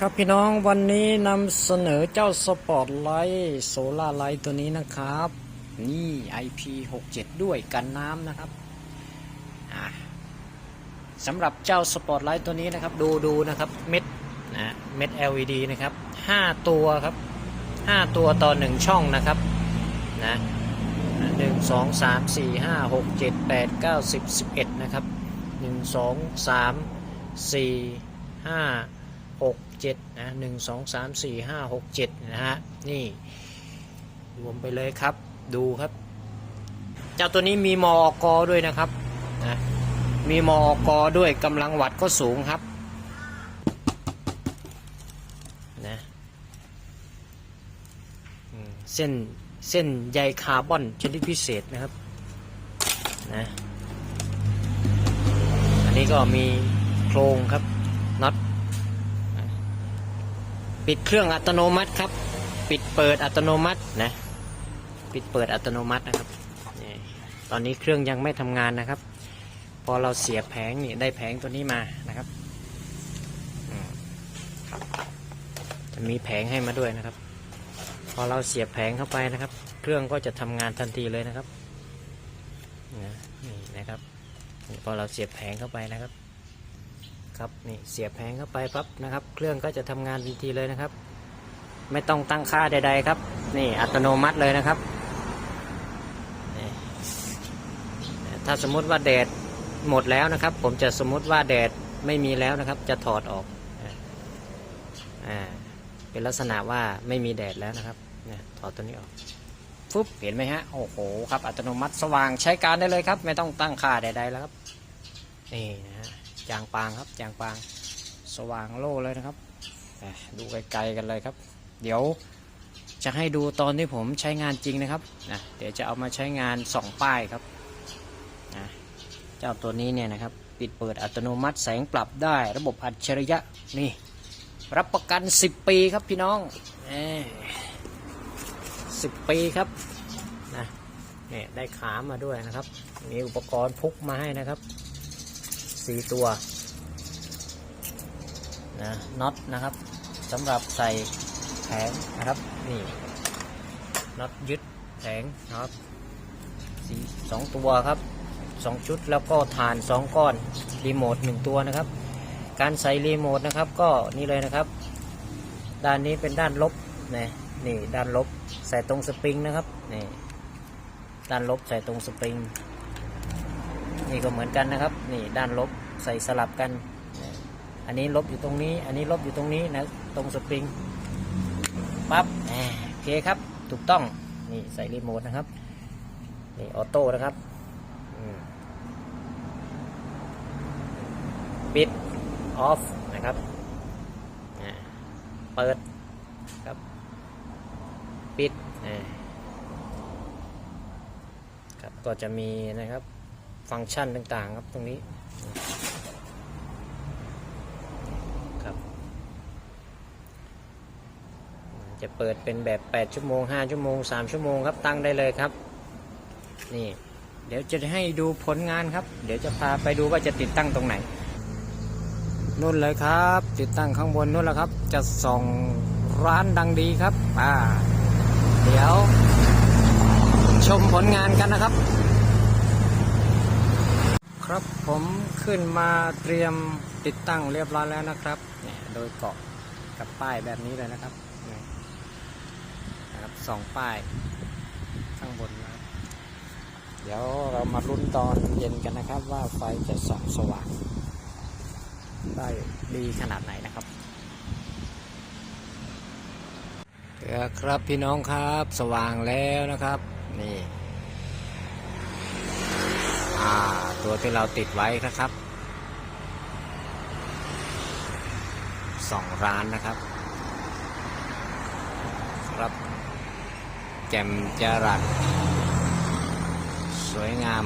ครับพี่น้องวันนี้นำเสนอเจ้าสปอร์ตไลท์โซลาไลท์ตัวนี้นะครับ นี่ IP67 ด้วยกันน้ำนะครับสำหรับเจ้าสปอร์ตไลท์ตัวนี้นะครับ ดูดูนะครับเม็ดนะเม็ด LED นะครับ 5 ตัวครับ 5 ตัวต่อ 1 ช่องนะครับนะหนึ่งสองสามสี่ห้าหกเจ็ดแปดเก้าสิบสิบเอ็ดนะครับหนึ่งสอ งสามสี่ห้าหกเจ็ดนะหนึ่งสองสามสี่ห้าหกเจ็ดนะฮะนี่รวมไปเลยครับดูครับ เจ้าตัวนี้มีมอกอด้วยนะครับนะมีมอกอด้วยกำลังวัดก็สูงครับนะเส้นเส้นใยคาร์บอนชนิดพิเศษนะครับนะอันนี้ก็มีโครงครับน็อต ปิดเครื่องอัตโนมัติครับ ปิดเปิดอัตโนมัตินะ ปิดเปิดอัตโนมัตินะครับตอนนี้เครื่องยังไม่ทำงานนะครับ พอเราเสียบแผงนี่ได้แผงตัวนี้มานะครับจะมีแผงให้มาด้วยนะครับ พอเราเสียบแผงเข้าไปนะครับ เครื่องก็จะทำงานทันทีเลยนะครับนี่นะครับพอเราเสียบแผงเข้าไปนะครับ ครับนี่เสียบแผงเข้าไปปั๊บนะครับ เครื่องก็จะทำงานทันทีเลยนะครับ ไม่ต้องตั้งค่าใด ๆ ครับ นี่อัตโนมัติเลยนะครับถ้าสมมุติว่าแดดหมดแล้วนะครับ ผมจะสมมุติว่าแดดไม่มีแล้วนะครับ จะถอดออกอ่าเป็นลักษณะว่าไม่มีแดดแล้วนะครับเนี่ยถอดตัวนี้ออกฟึบเห็นไหมฮะโอ้โหครับอัตโนมัติสว่างใช้การได้เลยครับ ไม่ต้องตั้งค่าใดๆแล้วครับนี่นะฮะ จางปางครับจางปาง สว่างโล่เลยนะครับดูไกลๆกันเลยครับ เดี๋ยวจะให้ดูตอนที่ผมใช้งานจริงนะครับนะเดี๋ยวจะเอามาใช้งานสองป้ายครับนะเจ้าตัวนี้เนี่ยนะครับ ปิดเปิดอัตโนมัติแสงปรับได้ระบบอัจฉริยะนี่ รับประกัน 10 ปีครับพี่น้องสิบปีครับนะเนี่ยได้ขามาด้วยนะครับ มีอุปกรณ์พกมาให้นะครับ สี่ตัวนะน็อตนะครับสำหรับใส่แผงนะครับนี่น็อตยึดแผงนะครับสีสองตัวครับสองชุดแล้วก็ฐานสองก้อนรีโมทหนึ่งตัวนะครับ การใส่รีโมทนะครับก็นี่เลยนะครับ ด้านนี้เป็นด้านลบนะนี่ด้านลบใส่ตรงสปริงนะครับนี่ด้านลบใส่ตรงสปริง นี่ก็เหมือนกันนะครับ นี่ด้านลบใส่สลับกัน อันนี้ลบอยู่ตรงนี้ อันนี้ลบอยู่ตรงนี้นะ ตรงสปริง ปั๊บโอเคครับ ถูกต้อง นี่ใส่รีโมทนะครับ นี่ออโต้นะครับ ปิด ออฟ นะครับ เปิด ครับ ปิด ครับ ก็จะมีนะครับ ฟังก์ชันต่างๆ ครับตรงนี้ครับจะเปิดเป็นแบบ 8 ชั่วโมง 5 ชั่วโมง 3 ชั่วโมงครับตั้งได้เลยครับ นี่ เดี๋ยวจะให้ดูผลงานครับ เดี๋ยวจะพาไปดูว่าจะติดตั้งตรงไหนนู่นเลยครับ ติดตั้งข้างบนนู่นแหละครับ จะส่องร้านดังดีครับ อ่า เดี๋ยวชมผลงานกันนะครับ ครับผมขึ้นมาเตรียมติดตั้งเรียบร้อยแล้วนะครับเนี่ยโดยเกาะกับป้ายแบบนี้เลยนะครับนะครับสองป้ายข้างบนนะเดี๋ยวเรามาลุ้นตอนเย็นกันนะครับ ว่าไฟจะส่องสว่างได้ดีขนาดไหนนะครับเดี๋ยวครับพี่น้องครับสว่างแล้วนะครับ นี่ อ่า ตัวที่เราติดไว้นะครับสองร้านนะครับครับ แจ่มจรัสสวยงาม